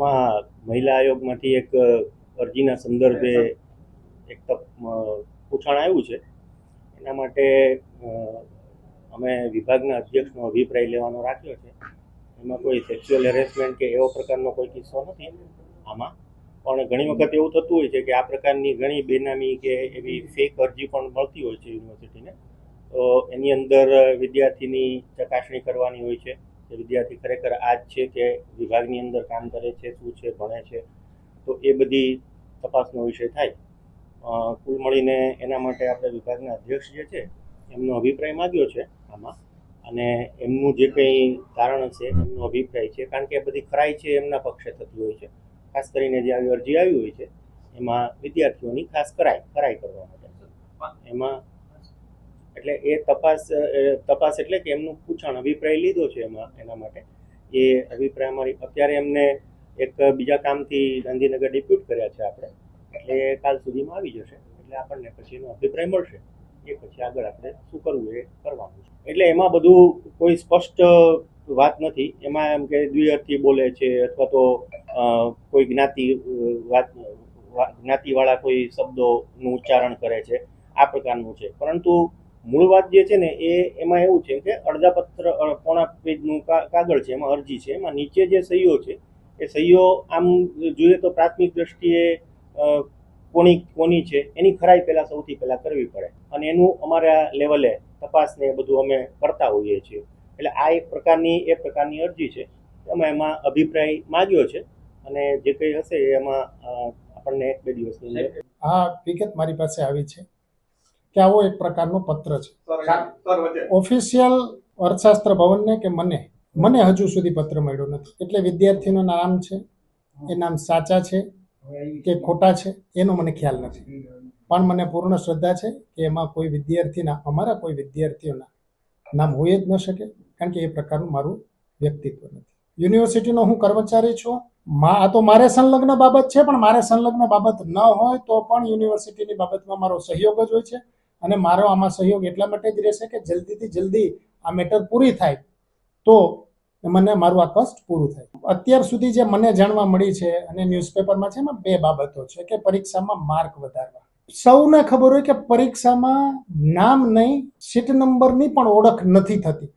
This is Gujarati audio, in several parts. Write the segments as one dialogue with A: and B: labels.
A: આમાં મહિલા આયોગમાંથી એક અરજીના સંદર્ભે એક પૂછાણ આવ્યું છે. એના માટે અમે વિભાગના અધ્યક્ષનો અભિપ્રાય લેવાનો રાખ્યો છે. એમાં કોઈ સેક્સ્યુઅલ હેરેસમેન્ટ કે એવો પ્રકારનો કોઈ કિસ્સો નથી. આમાં પણ ઘણી વખત એવું થતું હોય છે કે આ પ્રકારની ઘણી બેનામી કે એવી ફેક અરજી પણ મળતી હોય છે યુનિવર્સિટીને. તો એની અંદર વિદ્યાર્થીની ચકાસણી કરવાની હોય છે. કે વિદ્યાર્થી ખરેખર આ જ છે કે વિભાગની અંદર કામ કરે છે શું છે ભણે છે તો એ બધી તપાસનો વિષય થાય. કુલ મળીને એના માટે આપણે વિભાગના અધ્યક્ષ જે છે એમનો અભિપ્રાય માગ્યો છે આમાં. અને એમનું જે કંઈ કારણ હશે એમનો અભિપ્રાય છે કારણ કે એ બધી ખરાઈ છે એમના પક્ષે થતી હોય છે. ખાસ કરીને જે આવી અરજી આવી હોય છે એમાં વિદ્યાર્થીઓની ખાસ કરાય કરાઈ કરવા માટે. એમાં એટલે એ તપાસ તપાસ એટલે કે એમનું પૂછાણ, અભિપ્રાય લીધો છે એમાં, એના માટે. એ અભિપ્રાય અમારી, અત્યારે એમને એક બીજા કામથી ગાંધીનગર ડિપ્યુટ કર્યા છે આપણે. એટલે કાલ સુધીમાં આવી જશે. એટલે આપણને પછી એનો અભિપ્રાય મળશે. એ પછી આગળ આપણે શું કરવું એ કરવાનું છે. એટલે એમાં બધું કોઈ સ્પષ્ટ વાત નથી. એમાં એમ કે દ્વિઅર્થી બોલે છે અથવા તો કોઈ જ્ઞાતિ વાત જ્ઞાતિવાળા કોઈ શબ્દોનું ઉચ્ચારણ કરે છે. આ પ્રકારનું છે. પરંતુ મૂળ વાત જે છે ને, એ એમાં એવું છે કે અડધા પત્ર પોણા પેજનું કાગળ છે, એમાં અરજી છે, એમાં નીચે જે સહીઓ છે, એ સહીઓ આમ જોઈએ તો પ્રાથમિક દ્રષ્ટિએ કોની કોની છે, એની ખરાઈ પહેલાં સૌથી પહેલાં કરવી પડે. અને એનું અમારા લેવલે તપાસને બધું અમે કરતા હોઈએ છીએ. એટલે આ એક પ્રકારની, એ પ્રકારની અરજી છે. અમે એમાં અભિપ્રાય માગ્યો છે. અને જે કંઈ હશે એમાં આપણને બે દિવસની
B: આ વિગત મારી પાસે આવી છે. કે આવો એક પ્રકારનો પત્ર છે. ઓફિશિયલ અર્થશાસ્ત્ર ભવનને કે મને? મને હજુ સુધી પત્ર મળ્યો નથી. એટલે વિદ્યાર્થીનું નામ છે એ નામ સાચા છે કે ખોટા છે એનો મને ખ્યાલ નથી. પણ મને પૂર્ણ શ્રદ્ધા છે કે એમાં કોઈ વિદ્યાર્થીના અમારા કોઈ વિદ્યાર્થીઓના નામ હોય જ ન શકે કારણ કે એ પ્રકારનું મારું વ્યક્તિત્વ નથી. યુનિવર્સિટીનો હું કર્મચારી છું. મા આ તો મારે સંલગ્ન બાબત છે પણ મારે સંલગ્ન બાબત ન હોય તો પણ યુનિવર્સિટીની બાબતમાં મારો સહયોગ જ હોય છે. અને મારો આમાં સહયોગ એટલા માટે જ રહેશે કે જલ્દીથી જલ્દી આ મેટર પૂરી થાય તો મને મારું આ કષ્ટ પૂરું થાય. અત્યાર સુધી જે મને જાણવા મળી છે અને ન્યૂઝપેપરમાં છે એમાં બે બાબતો છે કે પરીક્ષામાં માર્ક વધારવા. સૌને ખબર હોય કે પરીક્ષામાં નામ નહીં, સીટ નંબરની પણ ઓળખ નથી થતી.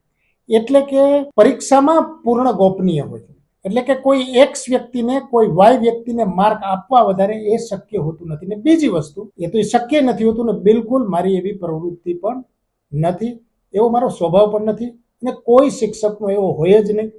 B: એટલે કે પરીક્ષામાં પૂર્ણ ગોપનીય હોય. એટલે કે કોઈ એક્સ વ્યક્તિને, કોઈ વાય વ્યક્તિને માર્ક આપવા વધારે એ શક્ય હોતું નથી. ને બીજી વસ્તુ, એ તો એ શક્ય નથી હોતું ને બિલકુલ મારી એવી પ્રવૃત્તિ પણ નથી. એવો મારો સ્વભાવ પણ નથી અને કોઈ શિક્ષકનો એવો હોય જ નહીં.